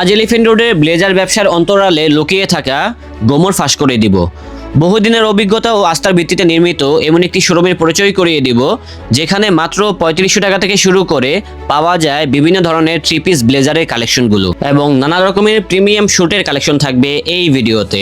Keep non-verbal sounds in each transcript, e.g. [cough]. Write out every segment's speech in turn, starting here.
আজ এলিফেন্ট রোডে ব্লেজার ব্যবসার অন্তরালে লুকিয়ে থাকা গোমর ফাঁস করে দিব। বহুদিনের অভিজ্ঞতা ও আস্থার ভিত্তিতে নির্মিত এমন একটি শোরুমের পরিচয় করিয়ে দিব, যেখানে মাত্র পঁয়ত্রিশশো টাকা থেকে শুরু করে পাওয়া যায় বিভিন্ন ধরনের থ্রি পিস ব্লেজারের কালেকশনগুলো এবং নানা রকমের প্রিমিয়াম শুটের কালেকশন থাকবে এই ভিডিওতে।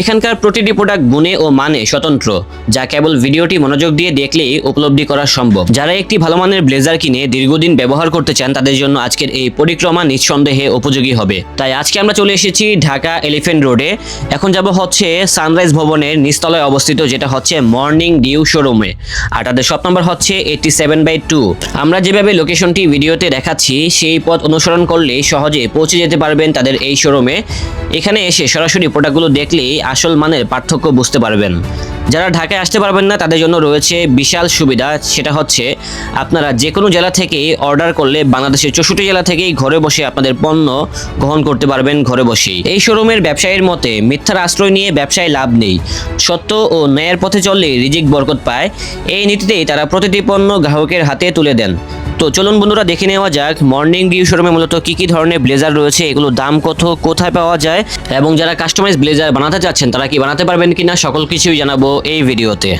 এখানকার প্রতিটি প্রোডাক্ট গুণে ও মানে স্বতন্ত্র, যা কেবল ভিডিওটি মনোযোগ দিয়ে দেখলেই উপলব্ধি করা সম্ভব। যারা একটি ভালো মানের ব্লেজার কিনে দীর্ঘদিন ব্যবহার করতে চান, তাদের জন্য আজকের এই পরিক্রমা নিঃসন্দেহে উপযোগী হবে। তাই আজকে আমরা চলে এসেছি ঢাকা এলিফেন্ট রোডে। এখন যাব হচ্ছে সানরাইজ ভবনের নিচতলায় অবস্থিত, যেটা হচ্ছে মর্নিং ডিউ শোরুমে আর তাদের শপ নম্বর হচ্ছে এইটটি সেভেন বাই টু আমরা যেভাবে লোকেশনটি ভিডিওতে দেখাচ্ছি, সেই পথ অনুসরণ করলে সহজে পৌঁছে যেতে পারবেন তাদের এই শোরুমে এখানে এসে সরাসরি প্রোডাক্টগুলো দেখলেই আসল মানের পার্থক্য বুঝতে পারবেন। যারা ঢাকায় আসতে পারবেন না, তাদের জন্য রয়েছে বিশাল সুবিধা, সেটা হচ্ছে আপনারা যে কোনো জেলা থেকেই অর্ডার করলে বাংলাদেশের চৌষট্টি জেলা থেকেই ঘরে বসে আপনাদের পণ্য গ্রহণ করতে পারবেন ঘরে বসেই। এই শোরুমের ব্যবসায়ীর মতে, মিথ্যার আশ্রয় নিয়ে ব্যবসায় লাভ নেই। সত্য ও ন্যায়ের পথে চললে রিজিক বরকত পায়। এই নীতিতেই তারা প্রতিটি পণ্য গ্রাহকের হাতে তুলে দেন। তো চলুন বন্ধুরা, দেখে নেওয়া যাক মর্নিং ডিউ শোরুমে মূলত কী কী ধরনের ব্লেজার রয়েছে এগুলো দাম কত, কোথায় পাওয়া যায়, এবং যারা কাস্টমাইজ ব্লেজার বানাতে চাচ্ছেন, তারা কি বানাতে পারবেন কিনা, সকল কিছুই জানাব এই ভিডিওতে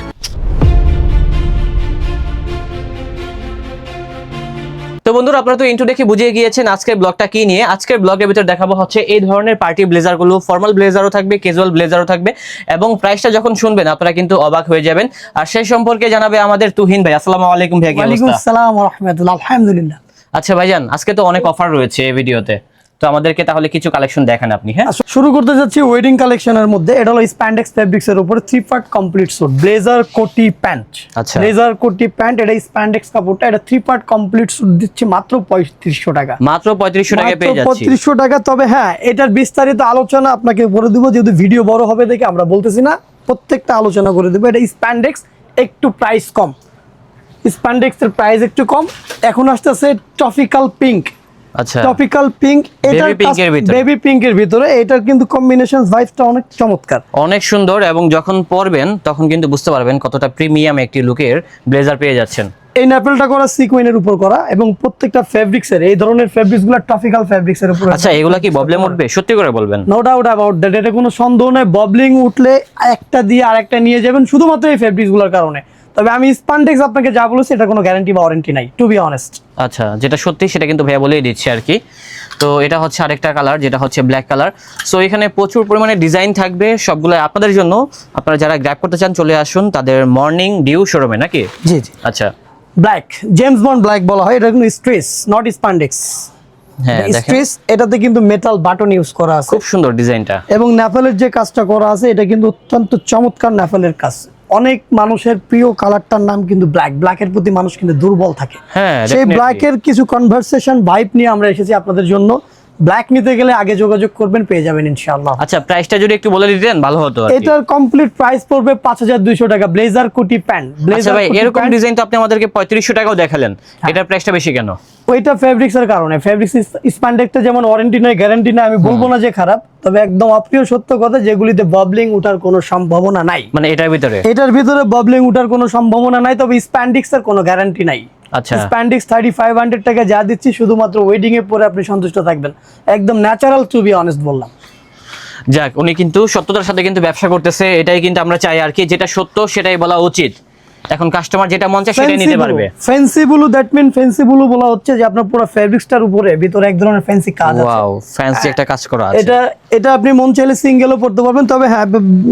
বন্ধুরা আপনারা তো ইন্টু দেখে বুঝিয়ে গিয়েছেন আজকের ব্লগটা কি নিয়ে। আজকের ব্লগের ভিতরে দেখাবো হচ্ছে এই ধরনের পার্টি ব্লেজারগুলো ফর্মাল ব্লেজারও থাকবে ক্যাজুয়াল ব্লেজারও থাকবে এবং প্রাইসটা যখন শুনবেন আপনারা কিন্তু অবাক হয়ে যাবেন। আর সেই সম্পর্কে জানাবে আমাদের তুহিন ভাই। আসসালামু আলাইকুম ভাই? আসসালাম রহমতুল্লাহ আলহামদুলিল্লাহ। আচ্ছা ভাইজান আজকে তো অনেক অফার রয়েছে এই ভিডিওতে। তো আমাদেরকে তাহলে কিছু কালেকশন দেখান আপনি হ্যাঁ? আচ্ছা, শুরু করতে যাচ্ছি ওয়েডিং কালেকশনের মধ্যে। এটা হলো স্প্যান্ডেক্স ফেব্রিক্স এর উপরে three part complete suit blazer কোটি প্যান্ট আচ্ছা। ব্লেজার কোটি প্যান্ট এটা স্প্যান্ডেক্স কাপড়টা এটা থ্রি পার্ট কমপ্লিট স্যুট দিচ্ছি মাত্র পঁয়ত্রিশশো টাকা। মাত্র পঁয়ত্রিশশো টাকা পেয়ে যাচ্ছি। পঁয়ত্রিশশো টাকা তবে হ্যাঁ এটার বিস্তারিত আলোচনা আপনাকে করে দিব যেহেতু ভিডিও বড় হবে দেখে আমরা বলতেছি না। প্রত্যেকটা আলোচনা করে দেবো। এটা স্প্যান্ডেক্স একটু প্রাইস কম। স্প্যান্ডেক্স এর প্রাইস একটু কম। এখন আসতেছে টপিক্যাল পিঙ্ক আচ্ছা। টপিক্যাল পিঙ্ক pink এর ভিতরে। বেবি পিঙ্কের ভিতরে এটার কিন্তু কম্বিনেশন ভাইবটা অনেক চমৎকার। অনেক সুন্দর এবং যখন পরবেন তখন কিন্তু বুঝতে পারবেন কতটা প্রিমিয়াম একটি লুকের ব্লেজার পেয়ে যাচ্ছেন। এই ন্যাপেলটা করা সিকুইনের উপর করা এবং প্রত্যেকটা ফেব্রিক্স এর এই ধরনের ফেব্রিক্সগুলো টপিক্যাল ফেব্রিক্স এর উপর আচ্ছা এগুলা কি প্রবলেম উঠবে? সত্যি করে বলবেন। নো ডাউট অ্যাবাউট দ্যাট এটা কোনো সন্দেহ নেই ববলিং উঠলে একটা দিয়ে আরেকটা নিয়ে যাবেন শুধুমাত্র এই ফেব্রিক্সগুলোর কারণে। তবে আমি স্পান্ডেক্স আপনাকে যা বলেছি এটা কোনো গ্যারান্টি বা ওয়ারেন্টি নাই টু বি অনেস্ট আচ্ছা যেটা সত্যি সেটা কিন্তু ভাইয়া বলেই দিচ্ছে আর কি। তো এটা হচ্ছে আরেকটা কালার যেটা হচ্ছে ব্ল্যাক কালার সো এখানে প্রচুর পরিমাণে ডিজাইন থাকবে সবগুলো আপনাদের জন্য। আপনারা যারা গ্র্যাপ করতে চান চলে আসুন তাদের মর্নিং ডিউ শোরুমে নাকি? জি জি। আচ্ছা। ব্ল্যাক জেমস বন্ড ব্ল্যাক বলা হয় এটা কিন্তু স্ট্রেস নট স্পান্ডেক্স হ্যাঁ স্ট্রেস এটাতে কিন্তু মেটাল বাটন ইউজ করা আছে। খুব সুন্দর ডিজাইনটা এবং ন্যাফেলের যে কাজটা করা আছে এটা কিন্তু অত্যন্ত চমৎকার ন্যাফেলের কাজ। অনেক মানুষের প্রিয় কালারটার নাম কিন্তু ব্ল্যাক ব্ল্যাকের প্রতি মানুষ কিন্তু দুর্বল থাকে। হ্যাঁ সেই ব্ল্যাক ব্ল্যাকের কিছু কনভারসেশন ভাইব নিয়ে আমরা এসেছি আপনাদের জন্য। ব্ল্যাক নিতে গেলে আগে যোগাযোগ করবেন পেয়ে যাবেন ইনশাআল্লাহ। আচ্ছা প্রাইসটা যদি একটু বলে দিতেন ভালো হতো এটার কমপ্লিট প্রাইস পড়বে পাঁচ হাজার দুইশো টাকা ব্লেজার কোটি প্যান্ট ব্লেজার ভাই এরকম ডিজাইন তো আপনি আমাদেরকে পঁয়ত্রিশশো টাকাও দেখালেন। হ্যাঁ। এটার প্রাইসটা বেশি কেন? ওইটা ফেব্রিক্স এর কারণে। ফেব্রিক্স স্প্যান্ডেক্সটা যেমন ওয়ারেন্টি নয় গ্যারান্টি নয় আমি বলব না যে খারাপ তবে একদম অপ্রিয় সত্য কথা যেগুলিতে বাবলিং ওঠার কোনো সম্ভাবনা নাই। মানে এটার ভিতরে? এটার ভিতরে বাবলিং ওঠার কোনো সম্ভাবনা নাই তবে স্প্যান্ডিক্স এর কোনো গ্যারান্টি নাই। আচ্ছা। স্প্যান্ডিক্স থার্টি ফাইভ হান্ড্রেড টাকা যা দিচ্ছি শুধুমাত্র ওয়েডিং এ পরে আপনি সন্তুষ্ট থাকবেন। একদম ন্যাচারাল টু বি অনেস্ট বললাম। যাক উনি কিন্তু সত্যতার সাথে কিন্তু ব্যবসা করতেছে এটাই কিন্তু আমরা চাই আর কি যেটা সত্য সেটাই বলা উচিত। এখন কাস্টমার যেটা মন চায় সেটাই নিতে পারবে। Fancy blue that mean fancy blue বলা হচ্ছে যে আপনার পুরো ফেব্রিক্সটার উপরে ভিতরে এক ধরনের ফ্যান্সি কাজ আছে। ওয়াও ফ্যান্সি একটা কাজ করা আছে। এটা এটা আপনি মন চাইলে সিঙ্গেলও পড়তে পারবেন তবে হ্যাঁ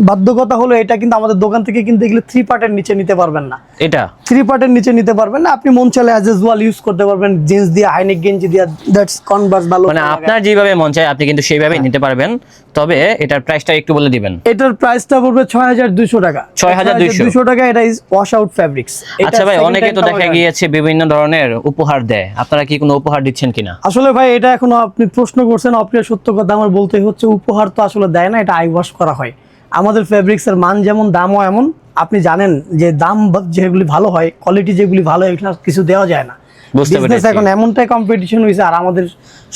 বাধ্যকতা হলো এটা কিন্তু আমাদের দোকান থেকে কিনতে গেলে থ্রি পার্টের নিচে নিতে পারবেন না। এটা? থ্রি পার্টের নিচে নিতে পারবেন না আপনি মন চাইলে অ্যাজ ওয়াল ইউজ করতে পারবেন জিন্স দিয়ে হাইনেক গেঞ্জি দিয়ে দ্যাটস কনভার্স ভালো মানে আপনার যেভাবে মন চায় আপনি কিন্তু সেইভাবে নিতে পারবেন। তবে এটার প্রাইসটা একটু বলে দিবেন। এটার প্রাইসটা পড়বে ছয় হাজার দুইশো টাকা। 6,200 দুইশো। টাকা এটা ইজ ওয়াশ আউট ফেব্রিক্স আচ্ছা ভাই অনেকে তো দেখা গিয়েছে বিভিন্ন ধরনের উপহার দেয়। আপনারা কি কোনো উপহার দিচ্ছেন কিনা? আসলে ভাই এটা এখনও আপনি প্রশ্ন করছেন অপ্রিয় সত্য কথা আমার বলতে হচ্ছে উপহার তো আসলে দেয় না এটা আই ওয়াশ করা হয়। আমাদের ফেব্রিক্স এর মান যেমন দামও এমন। আপনি জানেন যে দাম যেগুলি ভালো হয় কোয়ালিটি যেগুলি ভালো হয় কিছু দেওয়া যায় না। বিজনেস এখন এমনটাই কম্পিটিশন হয়েছে আর আমাদের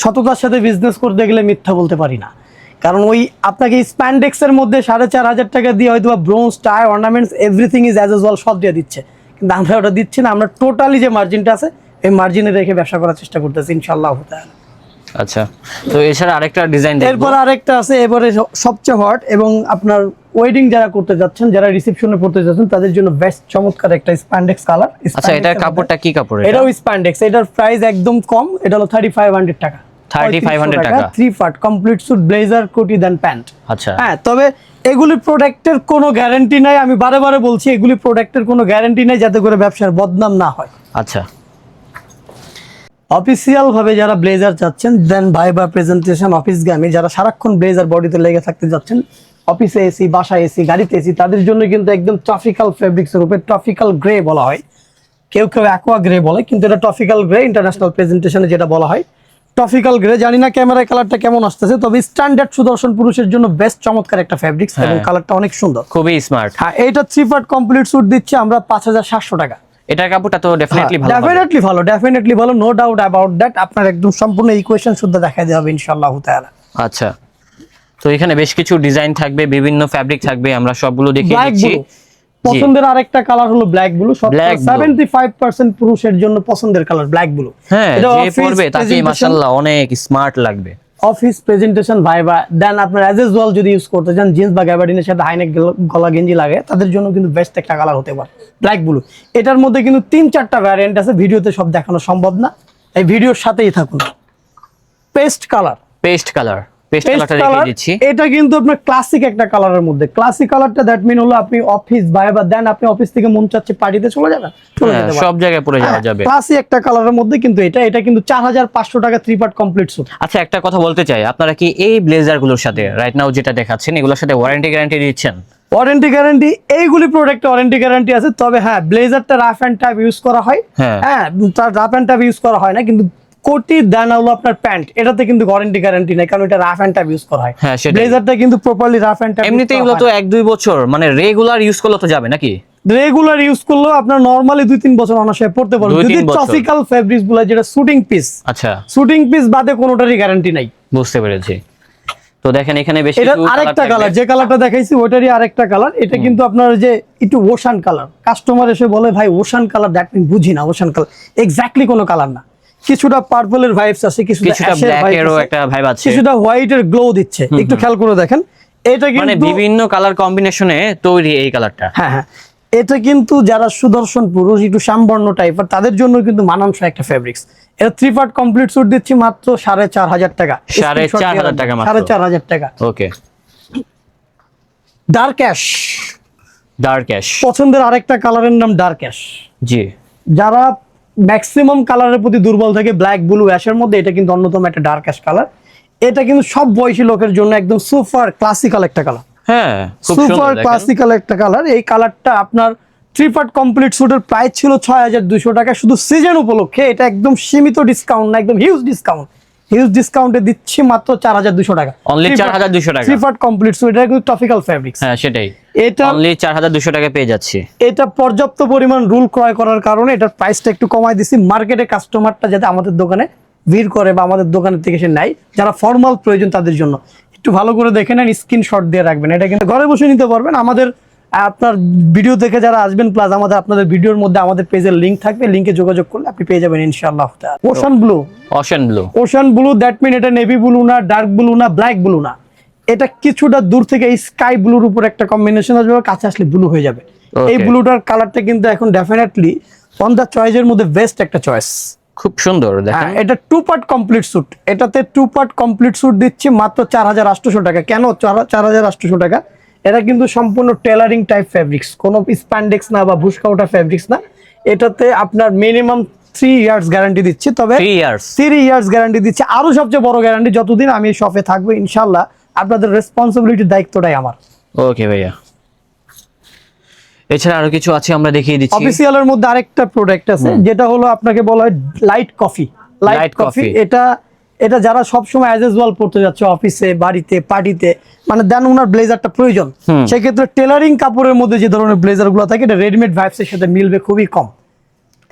সততার সাথে বিজনেস করতে গেলে মিথ্যা বলতে পারি না। কারণ ওই আপনাকে স্প্যান্ডেক্স এর মধ্যে সাড়ে চার হাজার টাকা দিয়ে হয়তো bronze tie ornaments everything is as well সব দিয়ে দিচ্ছে। কিন্তু আমরা ওটা দিচ্ছি না আমরা টোটালি যে মার্জিনটা আছে এই মার্জিনে রেখে ব্যবসা করার চেষ্টা করতেছি ইনশাল্লাহ আচ্ছা তো এছাড়া আরেকটা ডিজাইন এরপর আরেকটা আছে এবারে সবচেয়ে হট এবং আপনার ওয়েডিং যারা করতে যাচ্ছেন যারা রিসেপশনে পড়তে যাচ্ছেন তাদের জন্য বেস্ট চমৎকার একটা স্প্যান্ডেক্স কালার আচ্ছা এটার কাপড়টা কি কাপড় এটা? এটাও স্প্যান্ডেক্স এটার প্রাইস একদম কম এটা হলো থার্টি ফাইভ হান্ড্রেড টাকা। 3500 টাকা। Three part complete suit blazer কোটি দেন প্যান্ট আচ্ছা। হ্যাঁ তবে এগুলি প্রোডাক্টের কোনো গ্যারান্টি নাই আমি বারে বারে বলছি এগুলি প্রোডাক্টের কোনো গ্যারান্টি নাই যাতে করে ব্যবসার বদনাম না হয়। আচ্ছা। অফিসিয়াল ভাবে যারা ব্লেজার চাচ্ছেন দেন ভাই বা প্রেজেন্টেশন অফিস গামে যারা সারাক্ষণ ব্লেজার বডিতে লেগে থাকতে যাচ্ছেন অফিসে এসি বাসায় এসি গাড়িতে এসি তাদের জন্য কিন্তু একদম ট্রফিক্যাল ফেব্রিক্স উপরে ট্রফিক্যাল গ্রে বলা হয়। কেউ কেউ অ্যাকোয়া গ্রে বলে কিন্তু এটা ট্রফিক্যাল গ্রে ইন্টারন্যাশনাল প্রেজেন্টেশনে যেটা বলা হয় ট্রফিক্যাল গ্রে জানি না ক্যামেরায় কালারটা কেমন আসতেছে তবে স্ট্যান্ডার্ড সুদর্শন পুরুষের জন্য বেস্ট চমৎকার একটা ফেব্রিক্স এবং হ্যাঁ। কালারটা অনেক সুন্দর। খুবই স্মার্ট হ্যাঁ এটা থ্রি পার্ট কমপ্লিট স্যুট দিচ্ছে আমরা পাঁচ হাজার সাতশো টাকা। এটার কাপড়টা তো ডেফিনেটলি ভালো ডেফিনেটলি ভালো ডেফিনেটলি ভালো নো ডাউট অ্যাবাউট দ্যাট আপনার একদম সম্পূর্ণ ইকুয়েশন শুদ্ধ দেখা দেওয়া হবে ইনশাআল্লাহ তাআলা। আচ্ছা। তো এখানে বেশ কিছু ডিজাইন থাকবে বিভিন্ন ফ্যাব্রিক থাকবে আমরা সবগুলো দেখিয়ে দিচ্ছি। পছন্দের আরেকটা কালার হলো black blue Black blue। Seventy পুরুষের জন্য পছন্দের কালার ব্ল্যাক ব্লু হ্যাঁ যে পরবে তাকে মাশাআল্লাহ অনেক স্মার্ট লাগবে। অফিস প্রেজেন্টেশন ভাইবা দেন আপনার অ্যাজ এস ওয়াল যদি ইউজ করতে চান জিন্স বা গ্যাবার্ডিনের সাথে হাইনেক গলা গেঞ্জি লাগে তাদের জন্য কিন্তু বেস্ট একটা কালার হতে পারে ব্ল্যাক ব্লু এটার মধ্যে কিন্তু তিন চারটা ভ্যারিয়েন্ট আছে ভিডিওতে সব দেখানো সম্ভব না। এই ভিডিওর সাথেই থাকুন। পেস্ট কালার পেস্ট কালার এটা কিন্তু আপনার ক্লাসিক একটা কালারের মধ্যে। ক্লাসিক কালারটা দ্যাট মিন হলো আপনি অফিস বাইবা দেন আপনি অফিস থেকে মন চাচ্ছে পার্টিতে চলে যাবেন? হ্যাঁ। সব জায়গায় পরে যাওয়া যাবে। ক্লাসিক একটা কালারের মধ্যে কিন্তু এটা এটা কিন্তু চার হাজার পাঁচশো টাকা থ্রি পার্ট কমপ্লিট সুট আচ্ছা একটা কথা বলতে চাই আপনারা কি এই ব্লেজারগুলোর সাথে রাইট নাও যেটা দেখাচ্ছেন এগুলোর সাথে ওয়ারেন্টি গ্যারান্টি দিচ্ছেন? ওয়ারেন্টি গ্যারান্টি এইগুলি প্রোডাক্টে ওয়ারেন্টি গ্যারান্টি আছে তবে হ্যাঁ ব্লেজারটা রাফ অ্যান্ড টাইপ ইউজ করা হয়। হ্যাঁ। হ্যাঁ তার রাফ অ্যান্ড টাইপ ইউজ করা হয় না কিন্তু কোটি দেন হলো আপনার প্যান্ট। এটাতে কিন্তু ওয়ারেন্টি গ্যারান্টি নেই কারণ এটা রাফ অ্যান্ড টাইপ ইউজ করা হয়। হ্যাঁ। ব্লেজারটা কিন্তু প্রপারলি রাফ অ্যান্ড টাইপ এমনিতে এগুলো তো এক দুই বছর মানে রেগুলার ইউজ করলে তো যাবে নাকি? রেগুলার ইউজ করলেও আপনার নর্মালি দুই তিন বছর অনার্সে পড়তে পারবেন। যদি বছর। ফেব্রিক্সগুলো যেটা শুটিং পিস আচ্ছা। শুটিং পিস বাদে কোনোটারই গ্যারান্টি নাই। বুঝতে পেরেছি। তো দেখেন এখানে বেশি এটা আরেকটা কালার যে কালারটা দেখাইছি ওইটারই আরেকটা কালার এটা কিন্তু আপনার যে একটু ওশান কালার কাস্টমার এসে বলে ভাই ওশান কালার দ্যাট মিন বুঝি না ওশান কালার এক্স্যাক্টলি কোনো কালার না। কিছুটা পার্পলের ভাইবস আছে কিছুটা কিছুটা অ্যাশের ব্ল্যাক ভাইবস এরও আছে একটা ভাইব আছে। কিছুটা হোয়াইটের গ্লো দিচ্ছে। একটু খেয়াল করে দেখেন এটা মানে বিভিন্ন কালার কম্বিনেশনে তৈরি এই কালারটা হ্যাঁ হ্যাঁ। এটা কিন্তু যারা সুদর্শন পুরুষ একটু শ্যামবর্ণ টাইপের তাদের জন্য কিন্তু মানানসই একটা ফেব্রিক্স এটা থ্রি পার্ট কমপ্লিট স্যুট দিচ্ছি মাত্র সাড়ে চার হাজার টাকা। সাড়ে চার হাজার টাকা মাত্র। সাড়ে চার হাজার টাকা। Okay dark ash dark ash পছন্দের আরেকটা কালারের নাম ডার্ক অ্যাশ জি। যারা ম্যাক্সিমাম কালারের প্রতি দুর্বল থাকে ব্ল্যাক ব্লু অ্যাশের মধ্যে। এটা কিন্তু অন্যতম একটা ডার্ক অ্যাশ কালার এটা কিন্তু সব বয়সী লোকের জন্য একদম সুপার ক্লাসিক্যাল একটা কালার হ্যাঁ সুপার ক্লাসিক্যাল একটা কালার এই কালারটা আপনার থ্রি পার্ট কমপ্লিট স্যুটের প্রাইস ছিল ছয় হাজার দুশো টাকা। শুধু সিজন উপলক্ষে এটা একদম সীমিত ডিসকাউন্ট না একদম হিউজ ডিসকাউন্ট হিউজ ডিসকাউন্টে দিচ্ছি মাত্র চার হাজার দুশো টাকা। Only 4,200 টাকা। থ্রি পার্ট কমপ্লিট স্যুট এটা কিন্তু টপিক্যাল ফ্যাব্রিক্স হ্যাঁ সেটাই। এটা অনলি চার হাজার দুশো টাকা পেয়ে যাচ্ছি। এটা পর্যাপ্ত পরিমাণ রুল ক্রয় করার কারণে এটার প্রাইসটা একটু কমাই দিছি। মার্কেটে কাস্টমারটা যাতে আমাদের দোকানে ভিড় করে বা আমাদের দোকানের থেকে সে নেয় যারা ফর্মাল প্রয়োজন তাদের জন্য। একটু ভালো করে দেখে নেন স্ক্রিনশট দিয়ে রাখবেন। এটা কিন্তু ঘরে বসে নিতে পারবেন। আমাদের আপনার ভিডিও দেখে যারা আসবেন প্লাস আমাদের আপনাদের ভিডিওর মধ্যে আমাদের পেজের লিঙ্ক থাকবে লিঙ্কে যোগাযোগ করলে আপনি পেয়ে যাবেন ইনশাআল্লাহ। Ocean blue ocean blue ocean blue that mean এটা নেভি ব্লু না ডার্ক ব্লু না ব্ল্যাক ব্লু না। এটা কিছুটা দূর থেকে এই স্কাই ব্লুর উপর একটা কম্বিনেশন আসবে কাছে আসলে ব্লু হয়ে যাবে। এই ব্লুটার কালারটা কিন্তু এখন ডেফিনেটলি অন দ্য চয়েসের মধ্যে বেস্ট একটা চয়েস খুব সুন্দর দেখেন। এটা টু পার্ট কমপ্লিট স্যুট এটাতে টু পার্ট কমপ্লিট স্যুট দিচ্ছি মাত্র চার হাজার আটশোশো টাকা। কেন? চার হাজার আটশোশো টাকা। এটা কিন্তু সম্পূর্ণ টেলারিং টাইপ ফ্যাব্রিক্স কোনো স্প্যান্ডেক্স না বা ভুসকা ওঠা ফ্যাব্রিক্স না। এটাতে আপনার মিনিমাম থ্রি ইয়ার্স গ্যারান্টি দিচ্ছি। তবে থ্রি ইয়ার্স গ্যারান্টি দিচ্ছে। আরও সবচেয়ে বড় গ্যারান্টি যতদিন আমি এই শপে থাকব ইনশাল্লাহ আপনাদের রেসপন্সিবিলিটির দায়িত্বটাই আমার। ওকে ভাইয়া। এছাড়া আরও কিছু আছে আমরা দেখিয়ে দিচ্ছি। অফিসিয়ালের মধ্যে আরেকটা প্রোডাক্ট আছে যেটা হলো আপনাকে বলা হয় লাইট কফি লাইট কফি এটা এটা যারা সবসময় অ্যাজ ওয়াল পড়তে যাচ্ছে অফিসে বাড়িতে পার্টিতে মানে দেন ওনার ব্লেজারটা প্রয়োজন সেক্ষেত্রে টেলারিং কাপড়ের মধ্যে যে ধরনের ব্লেজারগুলো থাকে এটা রেডিমেড ভাইবস এর সাথে মিলবে খুবই কম।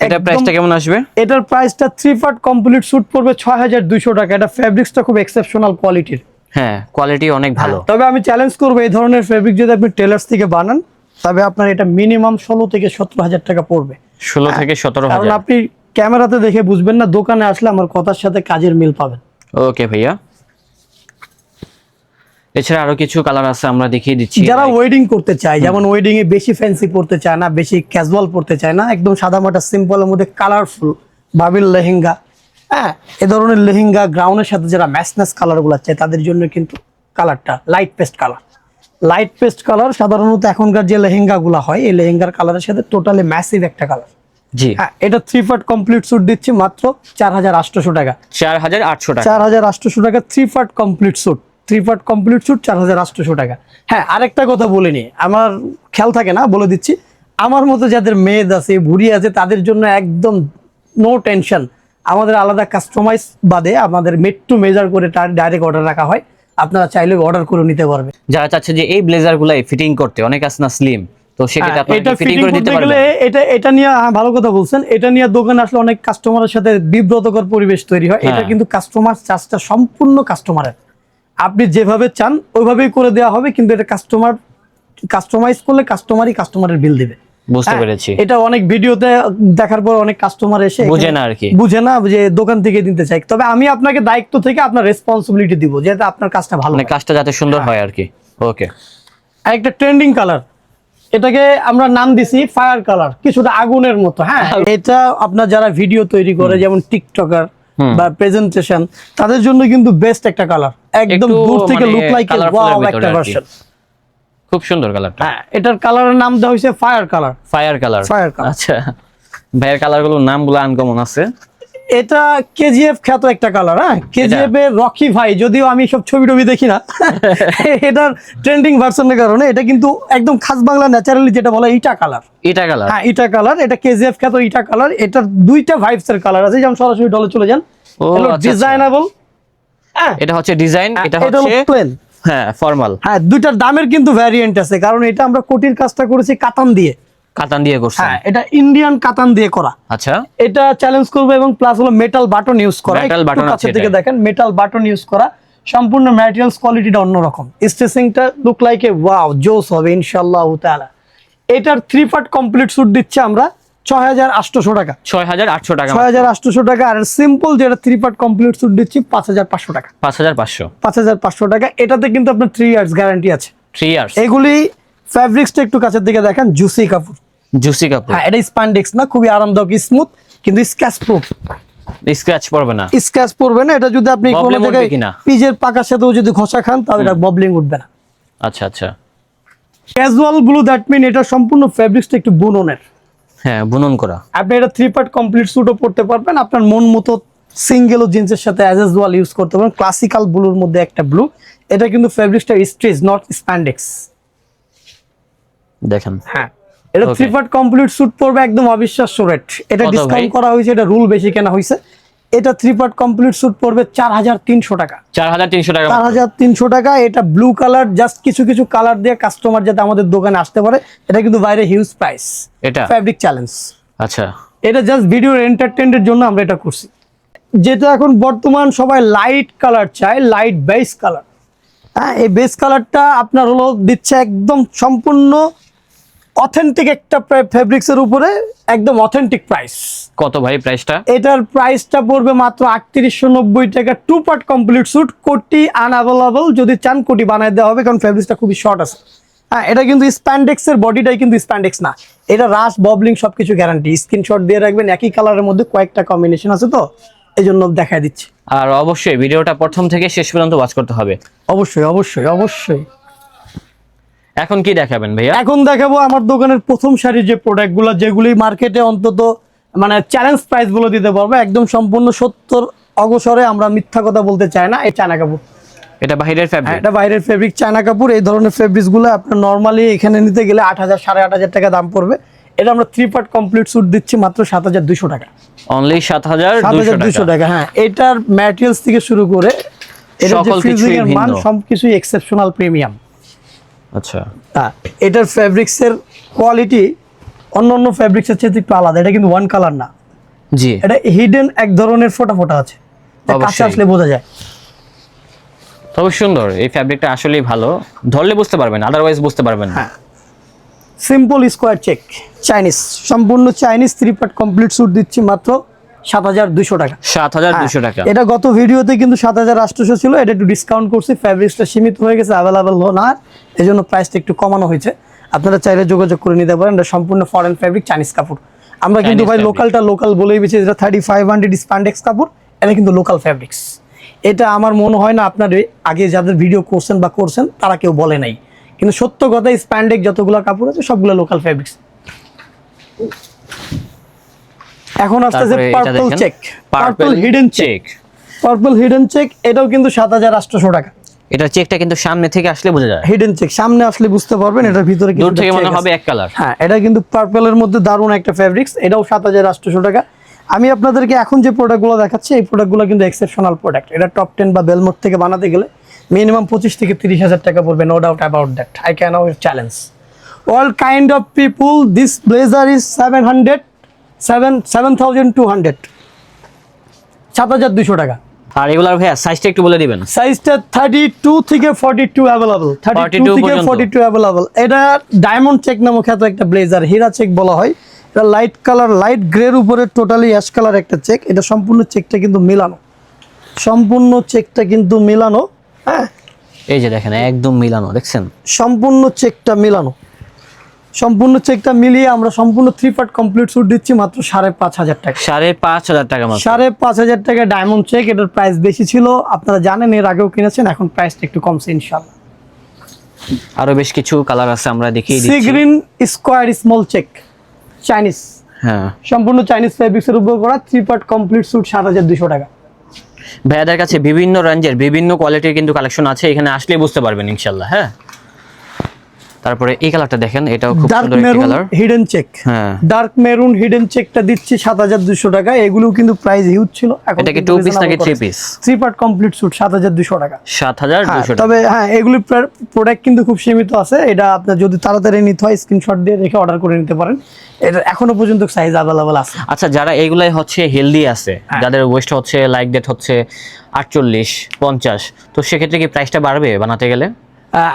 এটা প্রাইসটা কেমন আসবে? এটার প্রাইসটা থ্রি পার্ট কমপ্লিট স্যুট পড়বে ছয় হাজার দুইশো টাকা। এটা ফ্যাব্রিক্সটা খুব এক্সেপশনাল কোয়ালিটির হ্যাঁ কোয়ালিটি অনেক ভালো। তবে আমি চ্যালেঞ্জ করব এই ধরনের ফেব্রিক যদি আপনি টেলার্স থেকে বানান তবে আপনার এটা মিনিমাম ষোলো থেকে সতেরো হাজার টাকা পড়বে। ষোলো থেকে সতেরো হাজার। আপনি ক্যামেরাতে দেখে বুঝবেন না দোকানে আসলে আমার কথার সাথে কাজের মিল পাবেন। ওকে ভাইয়া। এছাড়া আরও কিছু কালার আছে আমরা দেখিয়ে দিচ্ছি। যারা ওয়েডিং করতে চায় যেমন ওয়েডিং এ বেশি ফ্যান্সি পড়তে চায় না বেশি ক্যাজুয়াল পড়তে চায় না একদম সাদামাটা সিম্পলের মধ্যে কালারফুল বাবিল লেহেঙ্গা। হ্যাঁ এ ধরনের লেহেঙ্গা গ্রাউন্ডের সাথে যারা ম্যাচনেস কালারগুলো চায় তাদের জন্য কিন্তু কালারটা light paste colour light paste colour সাধারণত এখনকার যে লেহেঙ্গা গুলা হয় এই লেহেঙ্গার কালারের সাথে টোটালি ম্যাসিভ একটা কালার জি। এটা থ্রি পার্ট কমপ্লিট স্যুট দিচ্ছি মাত্র চার হাজার আটশোশো টাকা। চার হাজার আটশো টাকা। চার হাজার আটশোশো টাকা three part complete suit three part complete suit চার হাজার আটশোশো টাকা। হ্যাঁ আরেকটা কথা বলে নি। আমার খেয়াল থাকে না বলে দিচ্ছি। আমার মতো যাদের মেদ আছে ভুড়ি আছে তাদের জন্য একদম নো টেনশন আমাদের আলাদা কাস্টমাইজ বাদে আমাদের মেড টু মেজার করে ডাইরেক্ট অর্ডার রাখা হয়। আপনারা চাইলে অর্ডার করে নিতে পারবে যারা চাচ্ছে যে এই ব্লেজার গুলাই ফিটিং করতে অনেক আছে না স্লিম তো সেক্ষেত্রে হ্যাঁ, এটা ফিটিং ফিটিং করে দিতে পারবেন। এটা এটা নিয়ে হ্যাঁ, ভালো কথা বলছেন। এটা নিয়ে দোকানে আসলে অনেক কাস্টমারের সাথে বিব্রতকর পরিবেশ তৈরি হয়। এটা হ্যাঁ। কিন্তু কাস্টমার চার্জটা সম্পূর্ণ কাস্টমারের আপনি যেভাবে চান ওইভাবেই করে দেওয়া হবে কিন্তু এটা কাস্টমার কাস্টমাইজ করলে কাস্টমারই কাস্টমারের বিল দিবে। বুঝতে পেরেছি। এটা অনেক ভিডিওতে দেখার পর অনেক কাস্টমার এসে বুঝে না আর কি। বুঝে না যে দোকান থেকে দিতে চাই তবে আমি আপনাকে দায়িত্ব থেকে আপনার রেসপন্সিবিলিটি দিব যাতে আপনার কাজটা ভালো মানে। কাজটা যাতে সুন্দর হয়। আর কি। ওকে একটা ট্রেন্ডিং কালার এটাকে আমরা নাম দিছি ফায়ার কালার কিছুটা আগুনের মতো হ্যাঁ? এটা আপনার যারা ভিডিও তৈরি করে যেমন টিকটকার বা প্রেজেন্টেশন তাদের জন্য কিন্তু বেস্ট একটা কালার একদম দূর থেকে মানে লুক লাইক colourful একটা ভার্সন খুব সুন্দর কালারটা হ্যাঁ এটার কালারের নাম দেওয়া হয়েছে fire colour fire colour Fire color। আচ্ছা। ভাইয়ের কালারগুলোর নামগুলো আনকমন আছে। এটা কেজিএফ খ্যাত একটা কালার হ্যাঁ? কেজিএফ এর রকি ভাই যদিও আমি সব ছবি টবি দেখি না [laughs] এটার ট্রেন্ডিং ভার্সনের কারণে এটা কিন্তু একদম খাস বাংলা ন্যাচারালি যেটা বলে ইটা কালার এটা কালার হ্যাঁ ইটা কালার এটা কেজিএফ খ্যাত ইটা কালার এটার দুইটা ভাইবস এর কালার আছে। যেমন সরাসরি ডলে চলে যান ও, হলো আচ্ছা, আচ্ছা। ডিজাইনেবল হ্যাঁ? এটা হচ্ছে ডিজাইন এটা এটা হচ্ছে প্লেন হ্যাঁ ফর্মাল হ্যাঁ দুইটার দামের কিন্তু ভ্যারিয়েন্ট আছে। কারণ এটা আমরা কোটির কাজটা করেছি কাতান দিয়ে। কাতান দিয়ে করছে হ্যাঁ এটা ইন্ডিয়ান কাতান দিয়ে করা। আচ্ছা। এটা চ্যালেঞ্জ করব এবং প্লাস হলো মেটাল বাটন ইউজ করা। একটু button আছে এটায়। দেখেন মেটাল বাটন ইউজ করা। সম্পূর্ণ ম্যাটেরিয়ালস কোয়ালিটিটা অন্যরকম। স্টেসিংটা লুক লাইক এ ওয়াও জোস হবে ইনশাআল্লাহ তাআলা। এটার থ্রি পার্ট কমপ্লিট স্যুট দিচ্ছে আমরা। ছয় হাজার আটশোশো টাকা। ছয় হাজার আটশো টাকা ছয় হাজার আটশোশো টাকা। আর সিম্পল যেটা থ্রি পার্ট কমপ্লিট স্যুট দিচ্ছি পাঁচ হাজার পাঁচশো টাকা। পাঁচ হাজার পাঁচশো। পাঁচ হাজার পাঁচশো টাকা। এটাতে কিন্তু আপনার থ্রি ইয়ার্স গ্যারান্টি আছে। থ্রি ইয়ার্স এগুলি ফ্যাব্রিক্সটা একটু কাছের দিকে দেখেন জুসি কাপড়। জুসি কাপড়। হ্যাঁ এটা স্প্যান্ডেক্স না খুবই আরামদায়ক স্মুথ কিন্তু স্ক্যাচ প্রুফ স্ক্র্যাচ পড়বে না। স্ক্র্যাচ পড়বে না এটা যদি আপনি কোনো জায়গায়? পিজের পাকার সাথেও যদি ঘষা খান তাহলে এটা ববলিং উঠবে না। আচ্ছা আচ্ছা। ক্যাজুয়াল ব্লু দ্যাট মিন এটা সম্পূর্ণ ফ্যাব্রিক্সটা একটু বুননের। হ্যাঁ বুনন করা। আপনি এটা থ্রি পার্ট কমপ্লিট স্যুটও পড়তে পারবেন আপনার মন মতো সিঙ্গেল ও জিন্সের সাথে অ্যাজ ওয়াল ইউজ করতে পারেন ক্লাসিক্যাল ব্লুর মধ্যে একটা ব্লু এটা কিন্তু ফ্যাব্রিক্সটা স্ট্রেচ নট স্প্যান্ডেক্স দেখেন। হ্যাঁ। এটা. থ্রি পার্ট কমপ্লিট স্যুট পড়বে একদম অবিশ্বাস্য রেট এটা ডিসকাউন্ট করা হয়েছে এটা রুল বেশি কেনা হয়েছে। এটা থ্রি পার্ট কমপ্লিট স্যুট পড়বে চার হাজার তিনশো টাকা। চার হাজার তিনশো টাকা চার হাজার তিনশো টাকা এটা ব্লু কালার জাস্ট কিছু কিছু কালার দিয়ে কাস্টমার যাতে আমাদের দোকানে আসতে পারে এটা কিন্তু বাইরে হিউজ প্রাইস এটা? ফ্যাব্রিক চ্যালেঞ্জ আচ্ছা। এটা জাস্ট ভিডিওর এন্টারটেনমেন্টের জন্য আমরা এটা করছি। যেটা এখন বর্তমান সবাই লাইট কালার চায় লাইট বেস কালার হ্যাঁ এই বেস কালারটা আপনার হলো দিচ্ছে একদম সম্পূর্ণ অথেন্টিক একটা ফেব্রিক্সের উপরে একদম অথেন্টিক প্রাইস কত ভাই প্রাইসটা এটার প্রাইসটা পড়বে মাত্র আটত্রিশশো নব্বই টাকা। টু পার্ট কমপ্লিট স্যুট কোটি আনঅ্যাভেলেবল যদি চান কোটি বানায় দেওয়া হবে কারণ ফেব্রিক্সটা খুবই শর্ট আছে। হ্যাঁ এটা কিন্তু স্প্যান্ডেক্সের বডিটাই কিন্তু স্প্যান্ডেক্স না। এটা রাশ ববলিং সবকিছু গ্যারান্টি স্ক্রিনশট দিয়ে রাখবেন একই কালারের মধ্যে কয়েকটা কম্বিনেশন আছে তো এই জন্য দেখাই দিচ্ছি। আর অবশ্যই ভিডিওটা প্রথম থেকে শেষ পর্যন্ত ওয়াচ করতে হবে। অবশ্যই অবশ্যই অবশ্যই। এখন কি দেখাবেন ভাইয়া? এখন দেখাবো আমার দোকানের প্রথম সারির যে প্রোডাক্ট প্রোডাক্টগুলো যেগুলি মার্কেটে অন্তত মানে চ্যালেঞ্জ প্রাইসগুলো দিতে পারব। একদম সম্পূর্ণ সত্তর অগসরে আমরা মিথ্যা কথা বলতে চাই না এই চায়না কাপড় এটা হ্যাঁ, ফ্যাব্রিক এটা বাইরের চায়না কাপড় এই ধরনেরগুলো আপনার নর্মালি এখানে নিতে গেলে আট হাজার সাড়ে আট হাজার টাকা দাম পড়বে। এটা আমরা থ্রি পার্ট কমপ্লিট স্যুট দিচ্ছি মাত্র সাত হাজার দুশো টাকা। অনলি সাত হাজার দুশো টাকা। হ্যাঁ। এটার ম্যাটেরিয়ালস থেকে শুরু করে মান সবকিছুই এক্সেপশনাল প্রিমিয়াম আচ্ছা। হ্যাঁ এটার ফ্যাব্রিক্সের কোয়ালিটি অন্য অন্য ফ্যাব্রিক্সের চেয়ে একটু আলাদা। এটা কিন্তু ওয়ান কালার না। জি। এটা হিডেন এক ধরনের ফোটা ফোটা আছে। কাছে। আসলে বোঝা যায়। তবে সুন্দর। এই ফ্যাব্রিকটা আসলেই ভালো। ধরলে বুঝতে পারবেন আদারওয়াইজ বুঝতে পারবেন না। সিম্পল স্কোয়ার চেক চাইনিজ সম্পূর্ণ Chinese three part complete suit দিচ্ছি মাত্র। সাত হাজার দুশো টাকা। সাত হাজার দুশো টাকা। হ্যাঁ, এটা গত ভিডিওতে কিন্তু সাত হাজার আটশোশো ছিল এটা একটু ডিসকাউন্ট করছি ফ্যাব্রিক্সটা সীমিত হয়ে গেছে অ্যাভেলেবেল না। এই জন্য প্রাইসটা একটু কমানো হয়েছে। আপনারা চাইলে যোগাযোগ করে নিতে পারেন এটা সম্পূর্ণ ফরেন ফ্যাব্রিক চাইনিজ কাপড়। আমরা কিন্তু ভাই লোকালটা লোকাল বলেই বেছি এটা থার্টি ফাইভ হান্ড্রেড স্প্যান্ডেক্স কাপড় এটা কিন্তু লোকাল ফ্যাব্রিক্স এটা আমার মনে হয় না আপনার আগে যাদের ভিডিও করছেন বা করছেন তারা কেউ বলে নাই। কিন্তু সত্য কথা স্প্যান্ডেক যতগুলো কাপড় আছে সবগুলো লোকাল ফ্যাব্রিক্স এখন আসতেছে purple check purple hidden check check purple hidden check এটাও কিন্তু সাত হাজার আটশোশো টাকা। এটা চেকটা কিন্তু সামনে থেকে আসলে বোঝা যায়। হিডেন চেক সামনে আসলে বুঝতে পারবেন এটার ভিতরে দূর থেকে মনে হবে এক কালার হ্যাঁ এটা কিন্তু পার্পলের মধ্যে দারুণ একটা ফ্যাব্রিক্স এটাও সাত হাজার আটশোশো টাকা। আমি আপনাদেরকে এখন যে প্রোডাক্টগুলো দেখাচ্ছি এই প্রোডাক্টগুলো কিন্তু এক্সেপশনাল প্রোডাক্ট এটা টপ টেন বা বেলমোট থেকে বানাতে গেলে মিনিমাম পঁচিশ থেকে তিরিশ হাজার টাকা পড়বে no doubt about that I can out challenge all kind of people this blazer is seven hundred seven seven thousand two hundred সাত হাজার দুশো টাকা। আর এগুলার ভাইয়া সাইজটা একটু বলে দিবেন। সাইজটা থার্টি টু থেকে forty two available thirty two 42 থেকে পর্যন্ত। ফর্টি টু অ্যাভেলেবল এটা ডায়মন্ড চেক নামক খ্যাত একটা ব্লেজার হীরা চেক বলা হয়। এটা লাইট কালার লাইট গ্রের উপরে টোটালি অ্যাশ কালার একটা চেক এটা সম্পূর্ণ চেকটা কিন্তু মিলানো। সম্পূর্ণ চেকটা কিন্তু মিলানো হ্যাঁ? এই যে দেখেন একদম মিলানো দেখছেন? সম্পূর্ণ চেকটা মিলানো। সম্পূর্ণ চেকটা মিলিয়ে আমরা সম্পূর্ণ থ্রি পার্ট কমপ্লিট স্যুট দিচ্ছি মাত্র সাড়ে পাঁচ হাজার টাকা। সাড়ে পাঁচ হাজার টাকা মাত্র। সাড়ে পাঁচ হাজার টাকা ডায়মন্ড চেক এটার প্রাইস বেশি ছিল। আপনারা জানেন এর আগেও কিনেছেন এখন প্রাইসটা একটু কমছে ইনশাল্লাহ আরও বেশ কিছু কালার আছে আমরা দেখিয়ে সি দিচ্ছি। Green square small check Chinese হ্যাঁ। সম্পূর্ণ চাইনিজ ফেব্রিক্স এর উপর করা থ্রি পার্ট কমপ্লিট স্যুট সাত হাজার দুশো টাকা। ভাইয়াদের কাছে বিভিন্ন রেঞ্জের বিভিন্ন কোয়ালিটির কিন্তু কালেকশন আছে এখানে আসলেই বুঝতে পারবেন ইনশাল্লাহ হ্যাঁ? তারপরে এই কালারটা দেখেন এটাও খুব সুন্দর একটি কালার হিডেন চেক হ্যাঁ। ডার্ক মেরুন হিডেন চেকটা দিচ্ছি সাত হাজার দুশো টাকা এগুলো কিন্তু প্রাইস হিউজ ছিল এটা কি টু পিস নাকি three piece three part complete suit সাত হাজার দুশো টাকা। সাত হাজার হ্যাঁ, দুশো তবে হ্যাঁ এগুলি প্রোডাক্ট কিন্তু খুব সীমিত আছে এটা আপনার যদি তাড়াতাড়ি নিতে হয় স্ক্রিনশট দিয়ে রেখে অর্ডার করে নিতে পারেন। এটা এখনও পর্যন্ত সাইজ অ্যাভেলেবল আছে। আচ্ছা যারা এগুলাই হচ্ছে হেলদি আছে হ্যাঁ। যাদের ওয়েস্ট হচ্ছে লাইক ডেট হচ্ছে আটচল্লিশ পঞ্চাশ তো সেক্ষেত্রে কি প্রাইসটা বাড়বে বানাতে গেলে?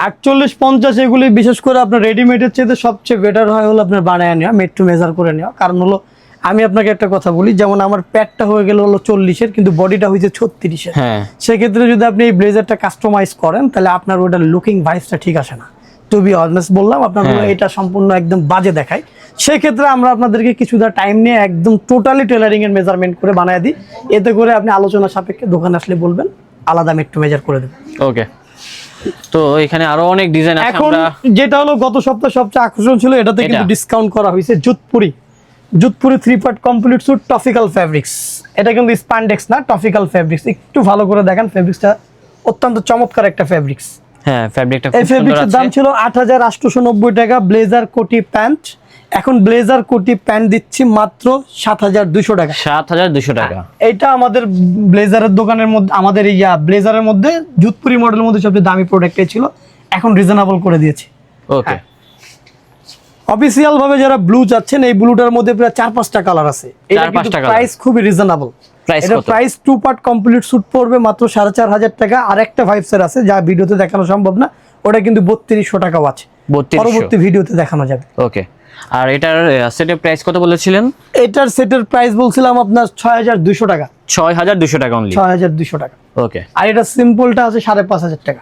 আটচল্লিশ পঞ্চাশ এগুলি বিশেষ করে আপনার রেডিমেডের চেয়ে সবচেয়ে বেটার হয় হলো আপনার বানায় নেওয়া মেড টু মেজার করে নেওয়া। কারণ হলো আমি আপনাকে একটা কথা বলি যেমন আমার প্যাডটা হয়ে গেল হলো চল্লিশের কিন্তু বডিটা হয়েছে ছত্রিশের। হ্যাঁ। সেক্ষেত্রে যদি আপনি এই ব্লেজারটা কাস্টমাইজ করেন তাহলে আপনার ওটার লুকিং ভাইসটা ঠিক আসে না। টু বি অনেস্ট বললাম আপনার হ্যাঁ। এটা সম্পূর্ণ একদম বাজে দেখায়। সেক্ষেত্রে আমরা আপনাদেরকে কিছুটা টাইম নিয়ে একদম টোটালি টেলারিং এর মেজারমেন্ট করে বানায় দিই। এতে করে আপনি আলোচনা সাপেক্ষে দোকানে আসলে বলবেন আলাদা মেট্রো মেজার করে দেবেন। ওকে তো এখানে আরও অনেক ডিজাইন আছে এখন যেটা হলো গত সপ্তাহ সবচেয়ে আকর্ষণ ছিল এটাতে কিন্তু? ডিসকাউন্ট করা হয়েছে জুতপুরি জুতপুরি three part complete suit topical fabrics এটা কিন্তু স্প্যান্ডেক্স না টপিক্যাল ফ্যাব্রিক্স একটু ভালো করে দেখেন ফ্যাব্রিক্সটা অত্যন্ত চমৎকার একটা ফ্যাব্রিক্স হ্যাঁ ফ্যাব্রিকটা এই ফ্যাব্রিক্সের দাম ছিল আট হাজার আটশোশো নব্বই টাকা ব্লেজার কোটি প্যান্ট এখন ব্লেজার কোটি প্যান্ট দিচ্ছি মাত্র সাত হাজার দুশো টাকা। সাত হাজার দুশো টাকা। এটা আমাদের ব্লেজারের দোকানের মধ্যে আমাদের ইয়া ব্লেজারের মধ্যে জুতপুরি মডেলের মধ্যে সবচেয়ে দামি প্রোডাক্টই ছিল। এখন রিজনেবল করে দিয়েছি। ওকে অফিসিয়াল ভাবে যারা ব্লু চাচ্ছেন এই ব্লুটার মধ্যে প্রায় চার পাঁচটা কালার আছে। এটা পাঁচটা প্রাইস খুবই রিজনেবল এটা price two part complete suit পড়বে মাত্র সাড়ে চার হাজার টাকা। আর একটা ফাইভসের আছে যা ভিডিওতে দেখানো সম্ভব না। ওটা কিন্তু বত্রিশশো টাকাও আছে। 3200 পরবর্তী ভিডিওতে দেখানো যাবে। ওকে আর এটার সেটের প্রাইস কত বলেছিলেন? এটার সেটের প্রাইস বলছিলাম আপনার ছয় হাজার দুশো টাকা। ছয় হাজার দুশো টাকা অনলি ছয় হাজার দুশো টাকা। ওকে আর এটা সিম্পলটা আছে সাড়ে পাঁচ হাজার টাকা।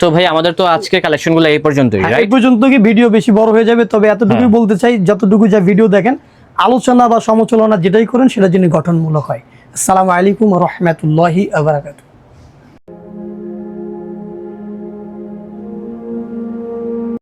তো ভাই আমাদের তো আজকের কালেকশনগুলো এই পর্যন্তই হ্যাঁ, এই পর্যন্ত কি ভিডিও বেশি বড় হয়ে যাবে? তবে এতটুকুই হ্যাঁ। বলতে চাই যতটুকু যা ভিডিও দেখেন আলোচনা বা সমালোচনা যেটাই করেন সেটা যিনি গঠনমূলক হয়। আসসালামু আলাইকুম রহমতুল্লাহি আবরাকাত